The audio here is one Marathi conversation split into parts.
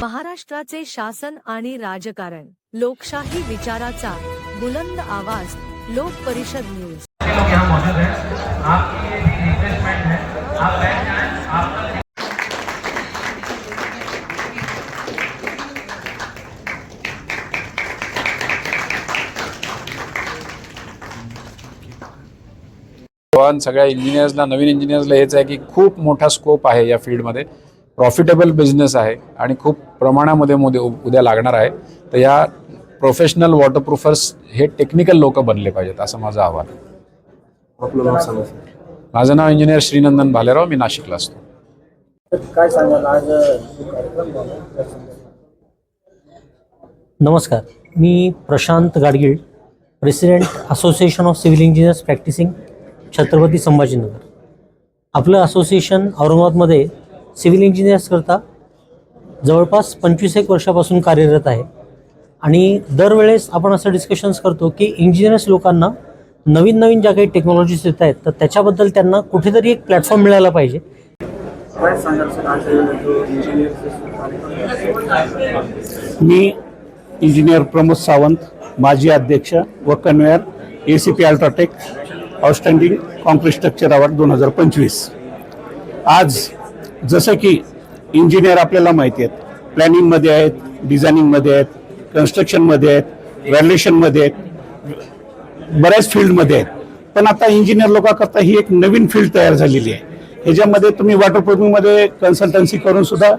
महाराष्ट्राचे शासन आणि राजकारण लोकशाही विचाराचा बुलंद आवाज लोक परिषद न्यूज. सगळ्या इंजिनियर्सला नवीन इंजिनियर्सला हेच आहे की खूप मोठा स्कोप आहे या फील्डमध्ये प्रॉफिटेबल बिझनेस आहे आणि खूप प्रमाणामध्ये मध्ये उ- उद्या लागणार आहे तर या प्रोफेशनल वॉटरप्रूफर्स हे टेक्निकल लोक बनले पाहिजेत असं माझं आव्हान आहे. माझं नाव इंजिनियर श्रीनंदन भालेराव मी नाशिकला असतो. काय सांगाल? आज? नमस्कार. मी Prashant Gadgil president association of civil engineers practicing Chhatrapati Sambhajinagar. आपलं असोसिएशन औरंगाबादमध्ये सिव्हिल इंजिनियर्सकरता जवळपास पंचवीस एक वर्षापासून कार्यरत आहे. आणि दरवेळेस आपण असं डिस्कशन्स करतो की इंजिनियर्स लोकांना नवीन नवीन ज्या काही टेक्नॉलॉजीज येत आहेत तर त्याच्याबद्दल त्यांना कुठेतरी एक प्लॅटफॉर्म मिळायला पाहिजे. मी इंजिनियर प्रमोद सावंत माजी अध्यक्ष व convener A C P UltraTech outstanding concrete structure award दोन हजार पंचवीस. आज जसं की इंजिनियर आपल्याला माहिती आहेत. प्लॅनिंगमध्ये आहेत डिझायनिंगमध्ये आहेत कन्स्ट्रक्शनमध्ये आहेत व्हॅल्युएशनमध्ये आहेत. बऱ्याच फील्डमध्ये आहेत. पण आता इंजिनियर लोकांकरता ही एक नवीन फील्ड तयार झालेली आहे. ह्याच्यामध्ये तुम्ही वॉटर प्रूफिंगमध्ये कन्सल्टन्सी करून सुद्धा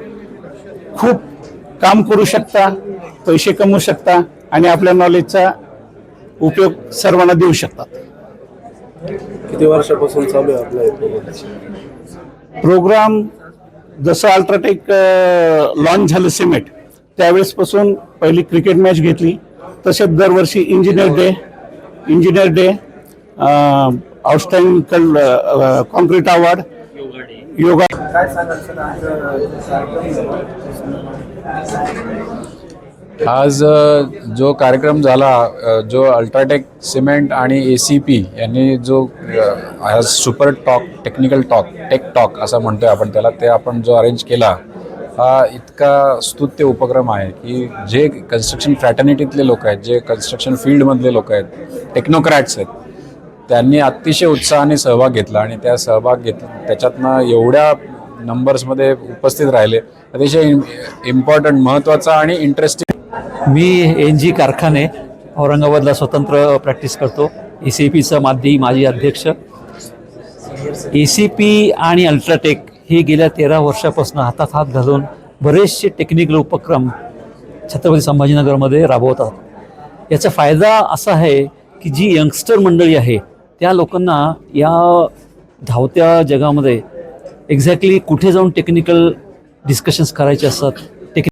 खूप काम करू शकता पैसे कमवू शकता आणि आपल्या नॉलेजचा उपयोग सर्वांना देऊ शकतात किती वर्षापासून चालू आहे आपला? प्रोग्राम जसं अल्ट्राटेक लॉन्च झालं सिमेंट त्यावेळेसपासून पहिली क्रिकेट मॅच घेतली. तसेच दरवर्षी engineer day engineer day outstanding concrete award yoga काय सांगाल आज जो कार्यक्रम झाला जो अल्ट्राटेक सिमेंट आणि ए सी पी यांनी जो आज super talk technical talk tech talk असं आहे आपण त्याला ते आपण जो अरेंज केला हा इतका स्तुत्य उपक्रम आहे की जे कन्स्ट्रक्शन फ्रॅटर्निटीतले लोक आहेत जे कन्स्ट्रक्शन फील्डमधले लोक आहेत टेक्नोक्रॅट्स आहेत त्यांनी अतिशय उत्साहाने सहभाग घेतला आणि त्या सहभाग घेत त्याच्यातनं एवढ्या नंबर्समध्ये उपस्थित राहिले. अतिशय इम्पॉर्टंट महत्त्वाचा आणि इंटरेस्टिंग मी एन जी कारखाने औरंगाबादला स्वतंत्र प्रॅक्टिस करतो. ए सी पीचा माधी माजी अध्यक्ष. ए सी पी आणि अल्ट्राटेक हे गेल्या तेरा वर्षापासून हातात हात घालून बरेचसे टेक्निकल उपक्रम छत्रपती संभाजीनगरमध्ये राबवतात. याचा फायदा असा आहे की जी यंगस्टर मंडळी आहे त्या लोकांना या धावत्या जगामध्ये एक्झॅक्टली कुठे जाऊन टेक्निकल डिस्कशन्स करायचे असतात